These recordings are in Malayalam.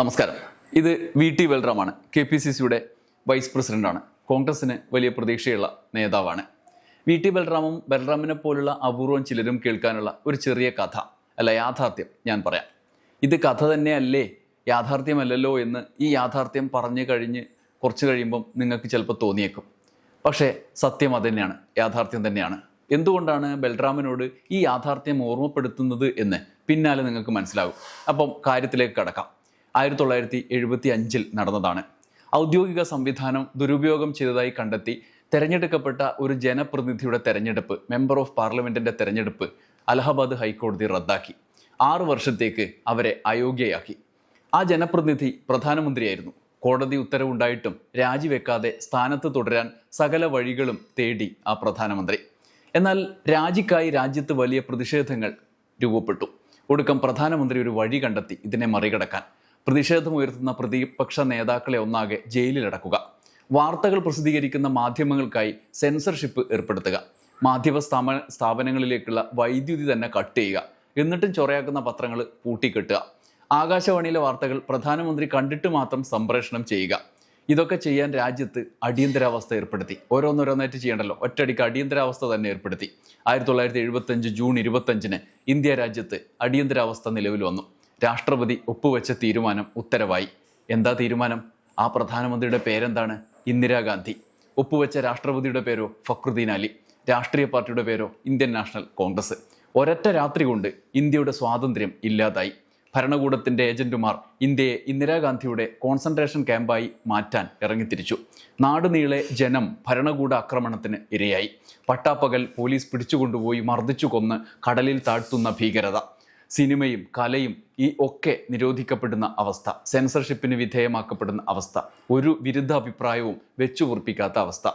നമസ്കാരം. ഇത് വി ടി ബൽറാമാണ് കെ പി സി സിയുടെ വൈസ് പ്രസിഡന്റാണ്. കോൺഗ്രസിന് വലിയ പ്രതീക്ഷയുള്ള നേതാവാണ്. വി ടി ബൽറാമും ബൽറാമിനെ പോലുള്ള അപൂർവം ചിലരും കേൾക്കാനുള്ള ഒരു ചെറിയ കഥ അല്ല യാഥാർത്ഥ്യം ഞാൻ പറയാം. ഇത് കഥ തന്നെയല്ലേ യാഥാർത്ഥ്യമല്ലല്ലോ എന്ന് ഈ യാഥാർത്ഥ്യം പറഞ്ഞു കഴിഞ്ഞ് കുറച്ച് കഴിയുമ്പം നിങ്ങൾക്ക് ചിലപ്പോൾ തോന്നിയേക്കും. പക്ഷേ സത്യം അത് തന്നെയാണ് യാഥാർത്ഥ്യം തന്നെയാണ്. എന്തുകൊണ്ടാണ് ബൽറാമിനോട് ഈ യാഥാർത്ഥ്യം ഓർമ്മപ്പെടുത്തുന്നത് എന്ന് പിന്നാലെ നിങ്ങൾക്ക് മനസ്സിലാകും. അപ്പം കാര്യത്തിലേക്ക് കടക്കാം. ആയിരത്തി തൊള്ളായിരത്തി എഴുപത്തി അഞ്ചിൽ നടന്നതാണ്. ഔദ്യോഗിക സംവിധാനം ദുരുപയോഗം ചെയ്തതായി കണ്ടെത്തി തെരഞ്ഞെടുക്കപ്പെട്ട ഒരു ജനപ്രതിനിധിയുടെ തെരഞ്ഞെടുപ്പ് മെമ്പർ ഓഫ് പാർലമെന്റിന്റെ തെരഞ്ഞെടുപ്പ് അലഹബാദ് ഹൈക്കോടതി റദ്ദാക്കി. ആറു വർഷത്തേക്ക് അവരെ അയോഗ്യയാക്കി. ആ ജനപ്രതിനിധി പ്രധാനമന്ത്രിയായിരുന്നു. കോടതി ഉത്തരവുണ്ടായിട്ടും രാജിവെക്കാതെ സ്ഥാനത്ത് തുടരാൻ സകല വഴികളും തേടി ആ പ്രധാനമന്ത്രി. എന്നാൽ രാജിക്കായി രാജ്യത്ത് വലിയ പ്രതിഷേധങ്ങൾ രൂപപ്പെട്ടു. ഒടുക്കം പ്രധാനമന്ത്രി ഒരു വഴി കണ്ടെത്തി ഇതിനെ മറികടക്കാൻ. പ്രതിഷേധമുയർത്തുന്ന പ്രതിപക്ഷ നേതാക്കളെ ഒന്നാകെ ജയിലിലടക്കുക. വാർത്തകൾ പ്രസിദ്ധീകരിക്കുന്ന മാധ്യമങ്ങൾക്കായി സെൻസർഷിപ്പ് ഏർപ്പെടുത്തുക. മാധ്യമ സ്ഥാപന സ്ഥാപനങ്ങളിലേക്കുള്ള വൈദ്യുതി തന്നെ കട്ട് ചെയ്യുക. എന്നിട്ടും ചൊറയാക്കുന്ന പത്രങ്ങൾ പൂട്ടിക്കെട്ടുക. ആകാശവാണിയിലെ വാർത്തകൾ പ്രധാനമന്ത്രി കണ്ടിട്ട് മാത്രം സംപ്രേഷണം ചെയ്യുക. ഇതൊക്കെ ചെയ്യാൻ രാജ്യത്ത് അടിയന്തരാവസ്ഥ ഏർപ്പെടുത്തി. ഓരോന്നോരോന്നായിട്ട് ചെയ്യണ്ടല്ലോ. ഒറ്റയടിക്ക് അടിയന്തരാവസ്ഥ തന്നെ ഏർപ്പെടുത്തി. ആയിരത്തി തൊള്ളായിരത്തി എഴുപത്തഞ്ച് ജൂൺ ഇരുപത്തഞ്ചിന് ഇന്ത്യ രാജ്യത്ത് അടിയന്തരാവസ്ഥ നിലവിൽ വന്നു. രാഷ്ട്രപതി ഒപ്പുവെച്ച തീരുമാനം ഉത്തരവായി. എന്താ തീരുമാനം? ആ പ്രധാനമന്ത്രിയുടെ പേരെന്താണ്? ഇന്ദിരാഗാന്ധി. ഒപ്പുവെച്ച രാഷ്ട്രപതിയുടെ പേരോ ഫക്രുദ്ദീൻ അലി. രാഷ്ട്രീയ പാർട്ടിയുടെ പേരോ ഇന്ത്യൻ നാഷണൽ കോൺഗ്രസ്. ഒരൊറ്റ രാത്രി കൊണ്ട് ഇന്ത്യയുടെ സ്വാതന്ത്ര്യം ഇല്ലാതായി. ഭരണകൂടത്തിന്റെ ഏജന്റുമാർ ഇന്ത്യയെ ഇന്ദിരാഗാന്ധിയുടെ കോൺസെൻട്രേഷൻ ക്യാമ്പായി മാറ്റാൻ ഇറങ്ങിത്തിരിച്ചു. നാടുനീളെ ജനം ഭരണകൂട ആക്രമണത്തിന് ഇരയായി. പട്ടാപ്പകൽ പോലീസ് പിടിച്ചുകൊണ്ടുപോയി മർദ്ദിച്ചു കൊന്ന് കടലിൽ താഴ്ത്തുന്ന ഭീകരത. സിനിമയും കലയും ഈ ഒക്കെ നിരോധിക്കപ്പെടുന്ന അവസ്ഥ സെൻസർഷിപ്പിന് വിധേയമാക്കപ്പെടുന്ന അവസ്ഥ ഒരു വിരുദ്ധ അഭിപ്രായവും വെച്ചു ഉറപ്പിക്കാത്ത അവസ്ഥ.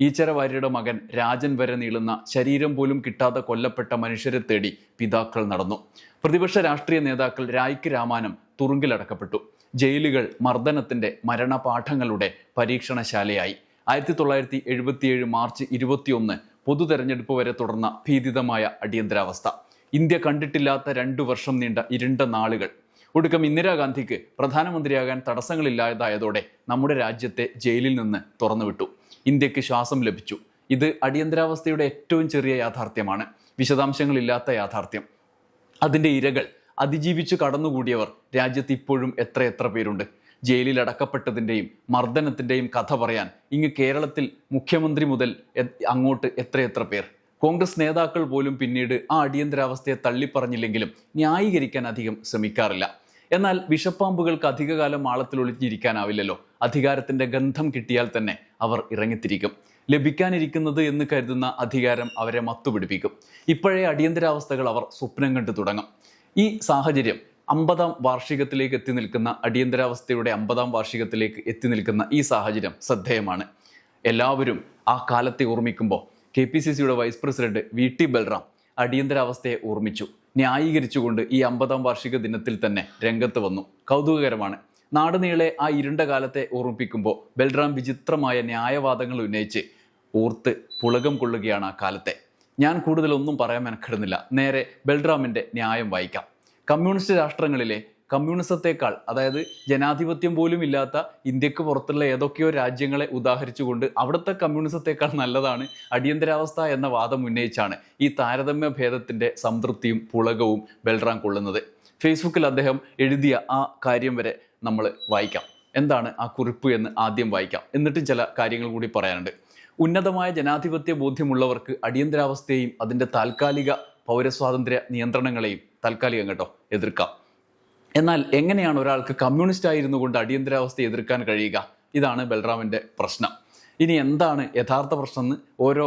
ഈച്ചര വാര്യരുടെ മകൻ രാജൻ വരെ നീളുന്ന ശരീരം പോലും കിട്ടാതെ കൊല്ലപ്പെട്ട മനുഷ്യരെ തേടി പിതാക്കൾ നടന്നു. പ്രതിപക്ഷ രാഷ്ട്രീയ നേതാക്കൾ രായ്ക്ക് രാമാനം തുറുങ്കിലടക്കപ്പെട്ടു. ജയിലുകൾ മർദ്ദനത്തിന്റെ മരണപാഠങ്ങളുടെ പരീക്ഷണശാലയായി. ആയിരത്തി തൊള്ളായിരത്തി എഴുപത്തിയേഴ് മാർച്ച് ഇരുപത്തിയൊന്ന് പൊതു തെരഞ്ഞെടുപ്പ് വരെ തുടർന്ന ഭീതിതമായ അടിയന്തരാവസ്ഥ. ഇന്ത്യ കണ്ടിട്ടില്ലാത്ത രണ്ടു വർഷം നീണ്ട ഇരുണ്ട നാളുകൾ. ഒടുക്കം ഇന്ദിരാഗാന്ധിക്ക് പ്രധാനമന്ത്രിയാകാൻ തടസ്സങ്ങളില്ലാതായതോടെ നമ്മുടെ രാജ്യത്തെ ജയിലിൽ നിന്ന് തുറന്നുവിട്ടു. ഇന്ത്യയ്ക്ക് ശ്വാസം ലഭിച്ചു. ഇത് അടിയന്തരാവസ്ഥയുടെ ഏറ്റവും ചെറിയ യാഥാർത്ഥ്യമാണ്. വിശദാംശങ്ങളില്ലാത്ത യാഥാർത്ഥ്യം. അതിന്റെ ഇരകൾ അതിജീവിച്ചു കടന്നുകൂടിയവർ രാജ്യത്ത് ഇപ്പോഴും എത്ര എത്ര പേരുണ്ട്? ജയിലിൽ അടക്കപ്പെട്ടതിന്റെയും മർദ്ദനത്തിന്റെയും കഥ പറയാൻ ഇങ്ങ് കേരളത്തിൽ മുഖ്യമന്ത്രി മുതൽ അങ്ങോട്ട് എത്രയെത്ര പേർ? കോൺഗ്രസ് നേതാക്കൾ പോലും പിന്നീട് ആ അടിയന്തരാവസ്ഥയെ തള്ളിപ്പറഞ്ഞില്ലെങ്കിലും ന്യായീകരിക്കാൻ അധികം ശ്രമിക്കാറില്ല. എന്നാൽ വിഷപ്പാമ്പുകൾക്ക് അധികകാലം ആളത്തിൽ ഒളിഞ്ഞിരിക്കാനാവില്ലല്ലോ. അധികാരത്തിന്റെ ഗന്ധം കിട്ടിയാൽ തന്നെ അവർ ഇറങ്ങിത്തിരിക്കും. ലഭിക്കാനിരിക്കുന്നത് എന്ന് കരുതുന്ന അധികാരം അവരെ മത്തുപിടിപ്പിക്കും. ഇപ്പോഴേ അടിയന്തരാവസ്ഥകൾ അവർ സ്വപ്നം കണ്ടു തുടങ്ങും. ഈ സാഹചര്യം അമ്പതാം വാർഷികത്തിലേക്ക് എത്തി നിൽക്കുന്ന അടിയന്തരാവസ്ഥയുടെ അമ്പതാം വാർഷികത്തിലേക്ക് എത്തി നിൽക്കുന്ന ഈ സാഹചര്യം ശ്രദ്ധേയമാണ്. എല്ലാവരും ആ കാലത്തെ ഓർമ്മിക്കുമ്പോൾ കെ പി സി സിയുടെ vice president V T Balram അടിയന്തരാവസ്ഥയെ ഓർമ്മിച്ചു. ന്യായീകരിച്ചുകൊണ്ട് ഈ അമ്പതാം വാർഷിക ദിനത്തിൽ തന്നെ രംഗത്ത് വന്നു. കൗതുകകരമാണ്. നാടുനീളെ ആ ഇരുണ്ട കാലത്തെ ഓർമ്മിപ്പിക്കുമ്പോൾ ബൽറാം വിചിത്രമായ ന്യായവാദങ്ങൾ ഉന്നയിച്ച് ഓർത്ത് പുളകം കൊള്ളുകയാണ് ആ കാലത്തെ. ഞാൻ കൂടുതലൊന്നും പറയാൻ മെനക്കെടുന്നില്ല. നേരെ ബൽറാമിന്റെ ന്യായം വായിക്കാം. കമ്മ്യൂണിസ്റ്റ് രാഷ്ട്രങ്ങളിലെ കമ്മ്യൂണിസത്തെക്കാൾ അതായത് ജനാധിപത്യം പോലും ഇല്ലാത്ത ഇന്ത്യയ്ക്ക് പുറത്തുള്ള ഏതൊക്കെയോ രാജ്യങ്ങളെ ഉദാഹരിച്ചുകൊണ്ട് അവിടുത്തെ കമ്മ്യൂണിസത്തെക്കാൾ നല്ലതാണ് അടിയന്തരാവസ്ഥ എന്ന വാദം ഉന്നയിച്ചാണ് ഈ താരതമ്യ ഭേദത്തിന്റെ സംതൃപ്തിയും പുളകവും ബൽറാം കൊള്ളുന്നത്. ഫേസ്ബുക്കിൽ അദ്ദേഹം എഴുതിയ ആ കാര്യം വരെ നമ്മൾ വായിക്കാം. എന്താണ് ആ കുറിപ്പ് എന്ന് ആദ്യം വായിക്കാം. എന്നിട്ടും ചില കാര്യങ്ങൾ കൂടി പറയാനുണ്ട്. ഉന്നതമായ ജനാധിപത്യ ബോധ്യമുള്ളവർക്ക് അടിയന്തരാവസ്ഥയെയും അതിന്റെ താൽക്കാലിക പൗരസ്വാതന്ത്ര്യ നിയന്ത്രണങ്ങളെയും താൽക്കാലികം കേട്ടോ എതിർക്കാം. എന്നാൽ എങ്ങനെയാണ് ഒരാൾക്ക് കമ്മ്യൂണിസ്റ്റ് ആയിരുന്നു കൊണ്ട് അടിയന്തരാവസ്ഥ എതിർക്കാൻ കഴിയുക? ഇതാണ് ബൽറാമിന്റെ പ്രശ്നം. ഇനി എന്താണ് യഥാർത്ഥ പ്രശ്നം എന്ന് ഓരോ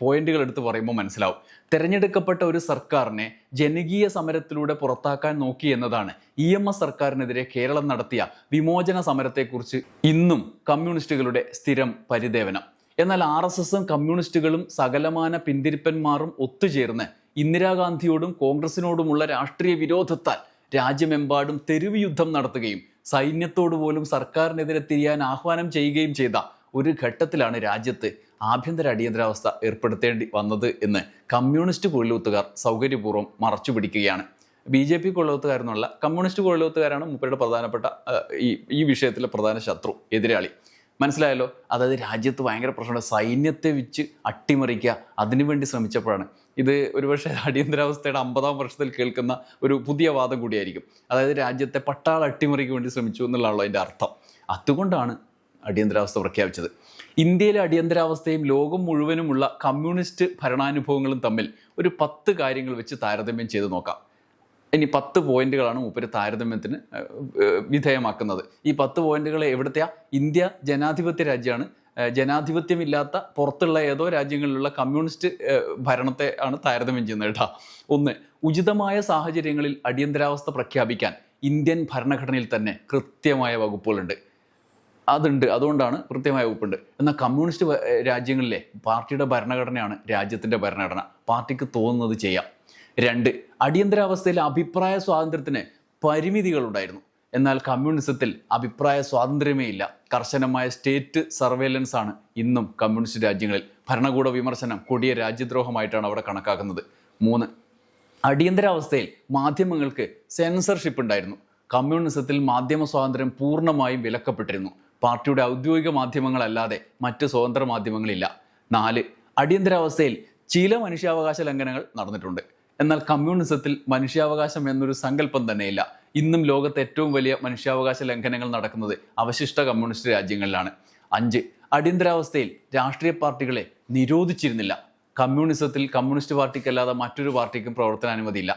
പോയിന്റുകൾ എടുത്ത് പറയുമ്പോൾ മനസ്സിലാവും. തെരഞ്ഞെടുക്കപ്പെട്ട ഒരു സർക്കാരിനെ ജനകീയ സമരത്തിലൂടെ പുറത്താക്കാൻ നോക്കി എന്നതാണ് ഇ എം എസ് സർക്കാരിനെതിരെ കേരളം നടത്തിയ വിമോചന സമരത്തെക്കുറിച്ച് ഇന്നും കമ്മ്യൂണിസ്റ്റുകളുടെ സ്ഥിരം പരിദേവനം. എന്നാൽ ആർ എസ് എസും കമ്മ്യൂണിസ്റ്റുകളും സകലമാന പിന്തിരിപ്പന്മാരും ഒത്തുചേർന്ന് ഇന്ദിരാഗാന്ധിയോടും കോൺഗ്രസിനോടുമുള്ള രാഷ്ട്രീയ വിരോധത്താൽ രാജ്യമെമ്പാടും തെരുവ് യുദ്ധം നടത്തുകയും സൈന്യത്തോട് പോലും സർക്കാരിനെതിരെ തിരിയാൻ ആഹ്വാനം ചെയ്യുകയും ചെയ്ത ഒരു ഘട്ടത്തിലാണ് രാജ്യത്ത് ആഭ്യന്തര അടിയന്തരാവസ്ഥ ഏർപ്പെടുത്തേണ്ടി വന്നത് എന്ന് കമ്മ്യൂണിസ്റ്റ് കൊല്ലൂത്തുകാർ സൗകര്യപൂർവം മറച്ചു പിടിക്കുകയാണ് ബി ജെ പി കൊള്ളൂത്തുകാരെന്നുള്ള കമ്മ്യൂണിസ്റ്റ് കൊള്ളൂത്തുകാരാണ് മുപ്പയുടെ പ്രധാനപ്പെട്ട ഈ ഈ വിഷയത്തിലെ പ്രധാന ശത്രു എതിരാളി. മനസ്സിലായല്ലോ? അതായത് രാജ്യത്ത് ഭയങ്കര പ്രശ്നമുണ്ട്. സൈന്യത്തെ വെച്ച് അട്ടിമറിക്കുക അതിനുവേണ്ടി ശ്രമിച്ചപ്പോഴാണ്. ഇത് ഒരുപക്ഷെ അടിയന്തരാവസ്ഥയുടെ അമ്പതാം വർഷത്തിൽ കേൾക്കുന്ന ഒരു പുതിയ വാദം കൂടിയായിരിക്കും. അതായത് രാജ്യത്തെ പട്ടാള അട്ടിമറിക്ക് വേണ്ടി ശ്രമിച്ചു എന്നുള്ളതാണല്ലോ അതിന്റെ അർത്ഥം. അതുകൊണ്ടാണ് അടിയന്തരാവസ്ഥ പ്രഖ്യാപിച്ചത്. ഇന്ത്യയിലെ അടിയന്തരാവസ്ഥയും ലോകം മുഴുവനുമുള്ള കമ്മ്യൂണിസ്റ്റ് ഭരണാനുഭവങ്ങളും തമ്മിൽ ഒരു പത്ത് കാര്യങ്ങൾ വെച്ച് താരതമ്യം ചെയ്ത് നോക്കാം. ഇനി പത്ത് പോയിന്റുകളാണ് മൂപ്പര് താരതമ്യത്തിന് വിധേയമാക്കുന്നത്. ഈ പത്ത് പോയിന്റുകൾ എവിടുത്തെയാ? ഇന്ത്യ ജനാധിപത്യ രാജ്യമാണ്. ജനാധിപത്യമില്ലാത്ത പുറത്തുള്ള ഏതോ രാജ്യങ്ങളിലുള്ള കമ്മ്യൂണിസ്റ്റ് ഭരണത്തെ ആണ് താരതമ്യം ചെയ്യുന്നത് കേട്ടോ. ഒന്ന് ഉചിതമായ സാഹചര്യങ്ങളിൽ അടിയന്തരാവസ്ഥ പ്രഖ്യാപിക്കാൻ ഇന്ത്യൻ ഭരണഘടനയിൽ തന്നെ കൃത്യമായ വകുപ്പുകളുണ്ട്. അതുണ്ട് അതുകൊണ്ടാണ് കൃത്യമായ വകുപ്പുണ്ട്. എന്നാൽ കമ്മ്യൂണിസ്റ്റ് രാജ്യങ്ങളിലെ പാർട്ടിയുടെ ഭരണഘടനയാണ് രാജ്യത്തിന്റെ ഭരണഘടന. പാർട്ടിക്ക് തോന്നുന്നത് ചെയ്യാം. രണ്ട്. അടിയന്തരാവസ്ഥയിൽ അഭിപ്രായ സ്വാതന്ത്ര്യത്തിന് പരിമിതികളുണ്ടായിരുന്നു. എന്നാൽ കമ്മ്യൂണിസത്തിൽ അഭിപ്രായ സ്വാതന്ത്ര്യമേ ഇല്ല. കർശനമായ സ്റ്റേറ്റ് സർവേലൻസ് ആണ് ഇന്നും കമ്മ്യൂണിസ്റ്റ് രാജ്യങ്ങളിൽ. ഭരണകൂട വിമർശനം കൊടിയ രാജ്യദ്രോഹമായിട്ടാണ് അവിടെ കണക്കാക്കുന്നത്. മൂന്ന്. അടിയന്തരാവസ്ഥയിൽ മാധ്യമങ്ങൾക്ക് സെൻസർഷിപ്പ് ഉണ്ടായിരുന്നു. കമ്മ്യൂണിസത്തിൽ മാധ്യമ സ്വാതന്ത്ര്യം പൂർണമായും വിലക്കപ്പെട്ടിരുന്നു. പാർട്ടിയുടെ ഔദ്യോഗിക മാധ്യമങ്ങളല്ലാതെ മറ്റ് സ്വതന്ത്ര മാധ്യമങ്ങളില്ല. നാല്. അടിയന്തരാവസ്ഥയിൽ ചില മനുഷ്യാവകാശ ലംഘനങ്ങൾ നടന്നിട്ടുണ്ട്. എന്നാൽ കമ്മ്യൂണിസത്തിൽ മനുഷ്യാവകാശം എന്നൊരു സങ്കല്പം തന്നെയില്ല. ഇന്നും ലോകത്തെ ഏറ്റവും വലിയ മനുഷ്യാവകാശ ലംഘനങ്ങൾ നടക്കുന്നത് അവശിഷ്ട കമ്മ്യൂണിസ്റ്റ് രാജ്യങ്ങളിലാണ്. അഞ്ച് അടിയന്തരാവസ്ഥയിൽ രാഷ്ട്രീയ പാർട്ടികളെ നിരോധിച്ചിരുന്നില്ല. കമ്മ്യൂണിസത്തിൽ കമ്മ്യൂണിസ്റ്റ് പാർട്ടിക്കല്ലാതെ മറ്റൊരു പാർട്ടിക്കും പ്രവർത്തനാനുമതിയില്ല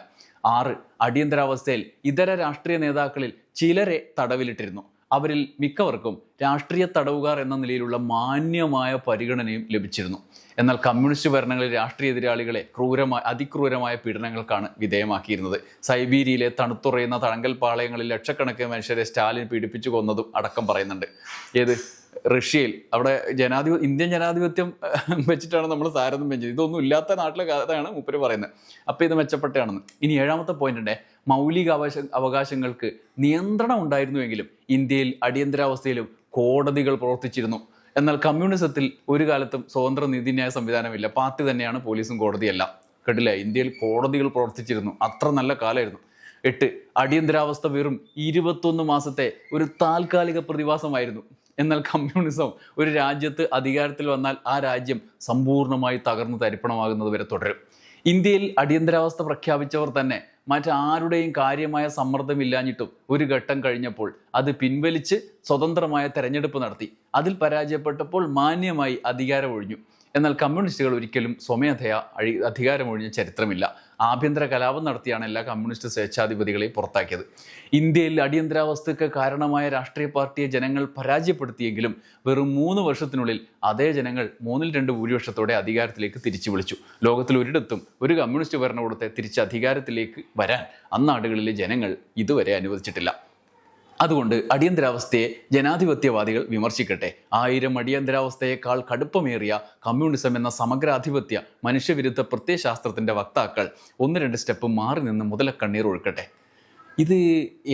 ആറ് അടിയന്തരാവസ്ഥയിൽ ഇതര രാഷ്ട്രീയ നേതാക്കളിൽ ചിലരെ തടവിലിട്ടിരുന്നു. അവരിൽ മിക്കവർക്കും രാഷ്ട്രീയ തടവുകാർ എന്ന നിലയിലുള്ള മാന്യമായ പരിഗണനയും ലഭിച്ചിരുന്നു. എന്നാൽ കമ്മ്യൂണിസ്റ്റ് ഭരണങ്ങളിൽ രാഷ്ട്രീയ എതിരാളികളെ ക്രൂരമായ അതിക്രൂരമായ പീഡനങ്ങൾക്കാണ് വിധേയമാക്കിയിരുന്നത്. സൈബീരിയയിലെ തണുത്തുറയുന്ന തഴങ്കൽ പാളയങ്ങളിൽ ലക്ഷക്കണക്കിന് മനുഷ്യരെ സ്റ്റാലിൻ പീഡിപ്പിച്ചു കൊന്നതും അടക്കം പറയുന്നുണ്ട്. ഏത്? റഷ്യയിൽ. അവിടെ ജനാധിപ ഇന്ത്യൻ ജനാധിപത്യം വെച്ചിട്ടാണ് നമ്മൾ താരതമ്യം ചെയ്തത് ഇതൊന്നും ഇല്ലാത്ത നാട്ടിലെ കഥയാണ് മൂപ്പര് പറയുന്നത്. അപ്പോൾ ഇത് മെച്ചപ്പെട്ടാണെന്ന് ഇനി ഏഴാമത്തെ പോയിന്റ് ഉണ്ട്. മൗലിക അവകാശ അവകാശങ്ങൾക്ക് നിയന്ത്രണം ഉണ്ടായിരുന്നുവെങ്കിലും ഇന്ത്യയിൽ അടിയന്തരാവസ്ഥയിലും കോടതികൾ പ്രവർത്തിച്ചിരുന്നു. എന്നാൽ കമ്മ്യൂണിസത്തിൽ ഒരു കാലത്തും സ്വതന്ത്ര നീതിന്യായ സംവിധാനമില്ല. പാർട്ടി തന്നെയാണ് പോലീസും കോടതിയല്ല. കേട്ടില്ല? ഇന്ത്യയിൽ കോടതികൾ പ്രവർത്തിച്ചിരുന്നു. അത്ര നല്ല കാലമായിരുന്നു. എട്ട് അടിയന്തരാവസ്ഥ വെറും ഇരുപത്തൊന്ന് മാസത്തെ ഒരു താൽക്കാലിക പ്രതിഭാസമായിരുന്നു. എന്നാൽ കമ്മ്യൂണിസം ഒരു രാജ്യത്ത് അധികാരത്തിൽ വന്നാൽ ആ രാജ്യം സമ്പൂർണമായി തകർന്നു തരിപ്പണമാകുന്നത് വരെ തുടരും. ഇന്ത്യയിൽ അടിയന്തരാവസ്ഥ പ്രഖ്യാപിച്ചവർ തന്നെ മറ്റാരുടെയും കാര്യമായ സമ്മർദ്ദമില്ലാഞ്ഞിട്ടും ഒരു ഘട്ടം കഴിഞ്ഞപ്പോൾ അത് പിൻവലിച്ച് സ്വതന്ത്രമായ തെരഞ്ഞെടുപ്പ് നടത്തി. അതിൽ പരാജയപ്പെട്ടപ്പോൾ മാന്യമായി അധികാരമൊഴിഞ്ഞു. എന്നാൽ കമ്മ്യൂണിസ്റ്റുകൾ ഒരിക്കലും സ്വമേധയാ അഴി അധികാരമൊഴിഞ്ഞ ചരിത്രമില്ല. ആഭ്യന്തര കലാപം നടത്തിയാണ് എല്ലാ കമ്മ്യൂണിസ്റ്റ് സ്വേച്ഛാധിപതികളെയും പുറത്താക്കിയത്. ഇന്ത്യയിൽ അടിയന്തരാവസ്ഥയ്ക്ക് കാരണമായ രാഷ്ട്രീയ പാർട്ടിയെ ജനങ്ങൾ പരാജയപ്പെടുത്തിയെങ്കിലും വെറും മൂന്ന് വർഷത്തിനുള്ളിൽ അതേ ജനങ്ങൾ മൂന്നിൽ രണ്ട് ഭൂരിപക്ഷത്തോടെ അധികാരത്തിലേക്ക് തിരിച്ചു വിളിച്ചു. ലോകത്തിൽ ഒരിടത്തും ഒരു കമ്മ്യൂണിസ്റ്റ് ഭരണകൂടത്തെ തിരിച്ച് അധികാരത്തിലേക്ക് വരാൻ അന്നാടുകളിലെ ജനങ്ങൾ ഇതുവരെ അനുവദിച്ചിട്ടില്ല. അതുകൊണ്ട് അടിയന്തരാവസ്ഥയെ ജനാധിപത്യവാദികൾ വിമർശിക്കട്ടെ. ആയിരം അടിയന്തരാവസ്ഥയേക്കാൾ കടുപ്പമേറിയ കമ്മ്യൂണിസം എന്ന സമഗ്രാധിപത്യ മനുഷ്യവിരുദ്ധ പ്രത്യയശാസ്ത്രത്തിന്റെ വക്താക്കൾ ഒന്ന് രണ്ട് സ്റ്റെപ്പ് മാറി നിന്ന് മുതലക്കണ്ണീർ ഒഴുക്കട്ടെ. ഇത്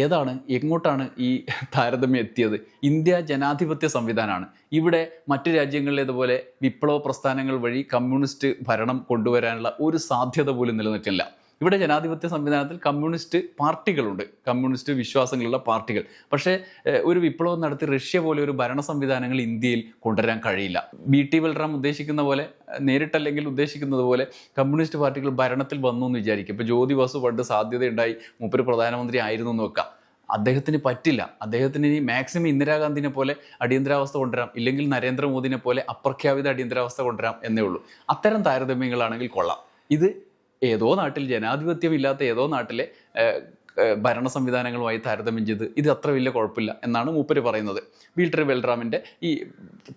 ഏതാണ്? എങ്ങോട്ടാണ് ഈ താരതമ്യം എത്തിയത്? ഇന്ത്യ ജനാധിപത്യ സംവിധാനമാണ് ഇവിടെ മറ്റു രാജ്യങ്ങളിലേതുപോലെ വിപ്ലവ പ്രസ്ഥാനങ്ങൾ വഴി കമ്മ്യൂണിസ്റ്റ് ഭരണം കൊണ്ടുവരാനുള്ള ഒരു സാധ്യത പോലും നിലനിൽക്കില്ല. ഇവിടെ ജനാധിപത്യ സംവിധാനത്തിൽ കമ്മ്യൂണിസ്റ്റ് പാർട്ടികളുണ്ട്. കമ്മ്യൂണിസ്റ്റ് വിശ്വാസങ്ങളുള്ള പാർട്ടികൾ. പക്ഷേ ഒരു വിപ്ലവം നടത്തി റഷ്യ പോലെ ഒരു ഭരണ സംവിധാനങ്ങൾ ഇന്ത്യയിൽ കൊണ്ടുവരാൻ കഴിയില്ല. ബി ടി ബൽറാം ഉദ്ദേശിക്കുന്ന പോലെ നേരിട്ടല്ലെങ്കിൽ ഉദ്ദേശിക്കുന്നത് പോലെ കമ്മ്യൂണിസ്റ്റ് പാർട്ടികൾ ഭരണത്തിൽ വന്നു എന്ന് വിചാരിക്കും. ഇപ്പോൾ ജ്യോതി വാസു പണ്ട് സാധ്യതയുണ്ടായി മൂപ്പര് പ്രധാനമന്ത്രി ആയിരുന്നു എന്ന് വെക്കാം. അദ്ദേഹത്തിന് പറ്റില്ല. അദ്ദേഹത്തിന് ഇനി മാക്സിമം ഇന്ദിരാഗാന്ധിനെ പോലെ അടിയന്തരാവസ്ഥ കൊണ്ടുവരാം. ഇല്ലെങ്കിൽ നരേന്ദ്രമോദിനെ പോലെ അപ്രഖ്യാപിത അടിയന്തരാവസ്ഥ കൊണ്ടുവരാം എന്നേ ഉള്ളൂ. അത്തരം താരതമ്യങ്ങളാണെങ്കിൽ കൊള്ളാം. ഇത് ഏതോ നാട്ടിൽ ജനാധിപത്യമില്ലാത്ത ഏതോ നാട്ടിലെ ഭരണ സംവിധാനങ്ങളുമായി താരതമ്യം ചെയ്ത് ഇത് അത്ര വലിയ കുഴപ്പമില്ല എന്നാണ് മൂപ്പര് പറയുന്നത്. വീട്ടർ വെൽറാമിന്റെ ഈ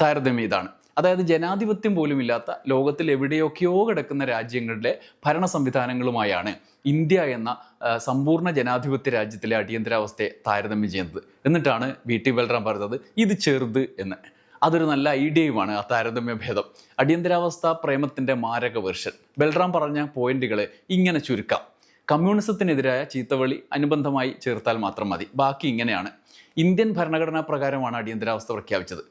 താരതമ്യം ഇതാണ്. അതായത് ജനാധിപത്യം പോലുമില്ലാത്ത ലോകത്തിൽ എവിടെയൊക്കെയോ കിടക്കുന്ന രാജ്യങ്ങളിലെ ഭരണ സംവിധാനങ്ങളുമായാണ് ഇന്ത്യ എന്ന സമ്പൂർണ ജനാധിപത്യ രാജ്യത്തിലെ അടിയന്തരാവസ്ഥയെ താരതമ്യം ചെയ്യുന്നത്. എന്നിട്ടാണ് വി ടി ബൽറാം പറഞ്ഞത് ഇത് ചെറുത് എന്ന്. അതൊരു നല്ല ഐഡിയയുമാണ് ആ താരതമ്യ ഭേദം അടിയന്തരാവസ്ഥ പ്രേമത്തിന്റെ മാരക വെർഷൻ. ബൽറാം പറഞ്ഞ പോയിന്റുകളെ ഇങ്ങനെ ചുരുക്കാം. കമ്മ്യൂണിസത്തിനെതിരായ ചീത്തവളി അനുബന്ധമായി ചേർത്താൽ മാത്രം മതി. ബാക്കി ഇങ്ങനെയാണ്. ഇന്ത്യൻ ഭരണഘടനാ പ്രകാരമാണ് അടിയന്തരാവസ്ഥ പ്രഖ്യാപിച്ചത്.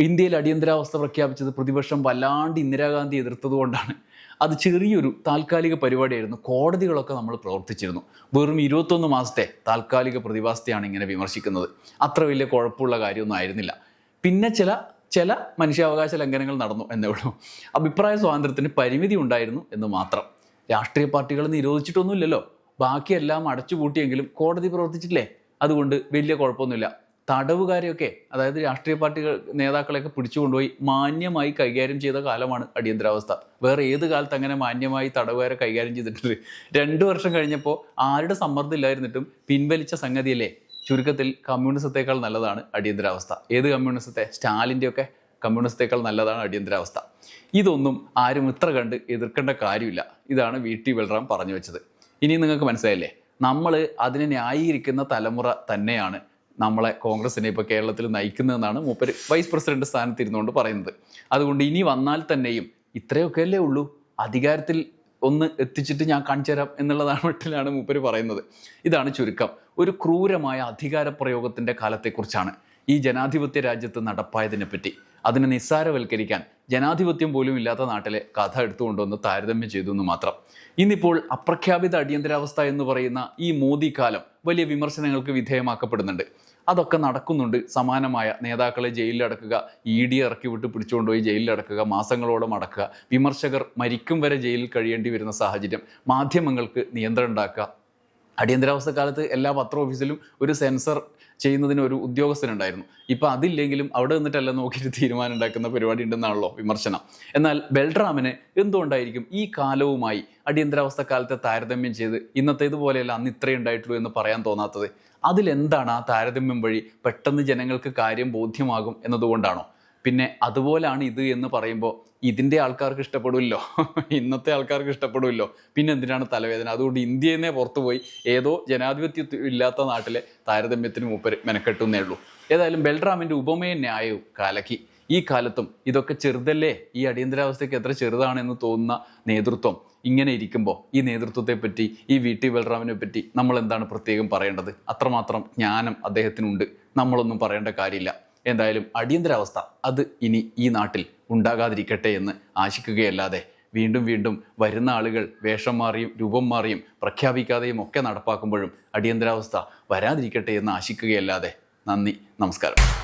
ഇന്ത്യയിൽ അടിയന്തരാവസ്ഥ പ്രഖ്യാപിച്ചത് പ്രതിപക്ഷം വല്ലാണ്ട് ഇന്ദിരാഗാന്ധി എതിർത്തതുകൊണ്ടാണ് അത് ചെറിയൊരു താൽക്കാലിക പരിപാടിയായിരുന്നു. കോടതികളൊക്കെ നമ്മൾ പ്രവർത്തിച്ചിരുന്നു. വെറും ഇരുപത്തൊന്ന് മാസത്തെ താൽക്കാലിക പ്രതിഭാസത്തെയാണ് ഇങ്ങനെ വിമർശിക്കുന്നത്. അത്ര വലിയ കുഴപ്പമുള്ള കാര്യമൊന്നും ആയിരുന്നില്ല. പിന്നെ ചില ചില മനുഷ്യാവകാശ ലംഘനങ്ങൾ നടന്നു എന്നേ ഉള്ളൂ. അഭിപ്രായ സ്വാതന്ത്ര്യത്തിന് പരിമിതി ഉണ്ടായിരുന്നു എന്ന് മാത്രം. രാഷ്ട്രീയ പാർട്ടികൾ നിരോധിച്ചിട്ടൊന്നുമില്ലല്ലോ. ബാക്കിയെല്ലാം അടച്ചുപൂട്ടിയെങ്കിലും കോടതി പ്രവർത്തിച്ചിട്ടില്ലേ? അതുകൊണ്ട് വലിയ കുഴപ്പമൊന്നുമില്ല. തടവുകാരെയൊക്കെ അതായത് രാഷ്ട്രീയ പാർട്ടികൾ നേതാക്കളെയൊക്കെ പിടിച്ചുകൊണ്ടുപോയി മാന്യമായി കൈകാര്യം ചെയ്ത കാലമാണ് അടിയന്തരാവസ്ഥ. വേറെ ഏത് കാലത്ത് അങ്ങനെ മാന്യമായി തടവുകാരെ കൈകാര്യം ചെയ്തിട്ടുണ്ട്? രണ്ടു വർഷം കഴിഞ്ഞപ്പോൾ ആരുടെ സമ്മർദ്ദം ഇല്ലായിരുന്നിട്ടും പിൻവലിച്ച സംഗതിയല്ലേ? ചുരുക്കത്തിൽ കമ്മ്യൂണിസത്തേക്കാൾ നല്ലതാണ് അടിയന്തരാവസ്ഥ. ഏത് കമ്മ്യൂണിസത്തെ? സ്റ്റാലിന്റെ ഒക്കെ കമ്മ്യൂണിസത്തേക്കാൾ നല്ലതാണ് അടിയന്തരാവസ്ഥ. ഇതൊന്നും ആരും ഇത്ര കണ്ട് എതിർക്കേണ്ട കാര്യമില്ല. ഇതാണ് വി ടി ബൽറാം പറഞ്ഞു വെച്ചത്. ഇനി നിങ്ങൾക്ക് മനസ്സിലായില്ലേ? നമ്മൾ അതിനെ ന്യായീകരിക്കുന്ന തലമുറ തന്നെയാണ് നമ്മളെ കോൺഗ്രസിനെ ഇപ്പോൾ കേരളത്തിൽ നയിക്കുന്നതെന്നാണ് മൂപ്പര് വൈസ് പ്രസിഡന്റ് സ്ഥാനത്ത് ഇരുന്നുകൊണ്ട് പറയുന്നത്. അതുകൊണ്ട് ഇനി വന്നാൽ തന്നെയും ഇത്രയൊക്കെ അല്ലേ ഉള്ളൂ. അധികാരത്തിൽ ഒന്ന് എത്തിച്ചിട്ട് ഞാൻ കാണിച്ചു തരാം എന്നുള്ളതാണ് മട്ടിലാണ് മൂപ്പര് പറയുന്നത്. ഇതാണ് ചുരുക്കം. ഒരു ക്രൂരമായ അധികാര പ്രയോഗത്തിന്റെ കാലത്തെക്കുറിച്ചാണ് ഈ ജനാധിപത്യ രാജ്യത്ത് നടപ്പായതിനെ പറ്റി. അതിനെ നിസ്സാരവൽക്കരിക്കാൻ ജനാധിപത്യം പോലും ഇല്ലാത്ത നാട്ടിലെ കഥ എടുത്തുകൊണ്ടുവന്ന് താരതമ്യം ചെയ്തു എന്ന് മാത്രം. ഇന്നിപ്പോൾ അപ്രഖ്യാപിത അടിയന്തരാവസ്ഥ എന്ന് പറയുന്ന ഈ മോദി കാലം വലിയ വിമർശനങ്ങൾക്ക് വിധേയമാക്കപ്പെടുന്നുണ്ട്. അതൊക്കെ നടക്കുന്നുണ്ട്. സമാനമായ നേതാക്കളെ ജയിലിലടക്കുക ഇ ഡി ഇറക്കി വിട്ട് പിടിച്ചുകൊണ്ടുപോയി ജയിലിലടക്കുക മാസങ്ങളോളം അടക്കുക വിമർശകർ മരിക്കും വരെ ജയിലിൽ കഴിയേണ്ടി വരുന്ന സാഹചര്യം മാധ്യമങ്ങൾക്ക് നിയന്ത്രണം ഉണ്ടാക്കുക. അടിയന്തരാവസ്ഥ കാലത്ത് എല്ലാ പത്ര ഓഫീസിലും ഒരു സെൻസർ ചെയ്യുന്നതിന് ഒരു ഉദ്യോഗസ്ഥനുണ്ടായിരുന്നു. ഇപ്പം അതില്ലെങ്കിലും അവിടെ നിന്നിട്ടല്ല നോക്കിയിട്ട് തീരുമാനം ഉണ്ടാക്കുന്ന പരിപാടി ഉണ്ടെന്നാണല്ലോ വിമർശനം. എന്നാൽ ബൽറാമിന് എന്തുകൊണ്ടായിരിക്കും ഈ കാലവുമായി അടിയന്തരാവസ്ഥ കാലത്തെ താരതമ്യം ചെയ്ത് ഇന്നത്തെ ഇതുപോലെയല്ല അന്ന് ഇത്രയും ഉണ്ടായിട്ടുള്ളൂ എന്ന് പറയാൻ തോന്നാത്തത്? അതിലെന്താണ് ആ താരതമ്യം വഴി പെട്ടെന്ന് ജനങ്ങൾക്ക് കാര്യം ബോധ്യമാകും എന്നതുകൊണ്ടാണോ? പിന്നെ അതുപോലാണ് ഇത് എന്ന് പറയുമ്പോൾ ഇതിന്റെ ആൾക്കാർക്ക് ഇഷ്ടപ്പെടുമല്ലോ ഇന്നത്തെ ആൾക്കാർക്ക് ഇഷ്ടപ്പെടുമല്ലോ പിന്നെ എന്തിനാണ് തലവേദന? അതുകൊണ്ട് ഇന്ത്യയിൽ നിന്നേ പുറത്തുപോയി ഏതോ ജനാധിപത്യം ഇല്ലാത്ത നാട്ടിലെ താരതമ്യത്തിന് മൂപ്പര് മെനക്കെട്ടുന്നേ ഉള്ളൂ. ഏതായാലും ബൽറാമിന്റെ ഉപമയ ന്യായവും കാലക്കി. ഈ കാലത്തും ഇതൊക്കെ ചെറുതല്ലേ? ഈ അടിയന്തരാവസ്ഥയ്ക്ക് എത്ര ചെറുതാണെന്ന് തോന്നുന്ന നേതൃത്വം ഇങ്ങനെ ഇരിക്കുമ്പോൾ ഈ നേതൃത്വത്തെപ്പറ്റി ഈ വി. ടി. ബൽറാമിനെ പറ്റി നമ്മൾ എന്താണ് പ്രത്യേകം പറയേണ്ടത്? അത്രമാത്രം ജ്ഞാനം അദ്ദേഹത്തിനുണ്ട്. നമ്മളൊന്നും പറയേണ്ട കാര്യമില്ല. എന്തായാലും അടിയന്തരാവസ്ഥ അത് ഇനി ഈ നാട്ടിൽ ഉണ്ടാകാതിരിക്കട്ടെ എന്ന് ആശിക്കുകയല്ലാതെ വീണ്ടും വീണ്ടും വരുന്ന ആളുകൾ വേഷം മാറിയും രൂപം മാറിയും പ്രഖ്യാപിക്കാതെയും ഒക്കെ നടപ്പാക്കുമ്പോഴും അടിയന്തരാവസ്ഥ വരാതിരിക്കട്ടെ എന്ന് ആശിക്കുകയല്ലാതെ നന്ദി നമസ്കാരം.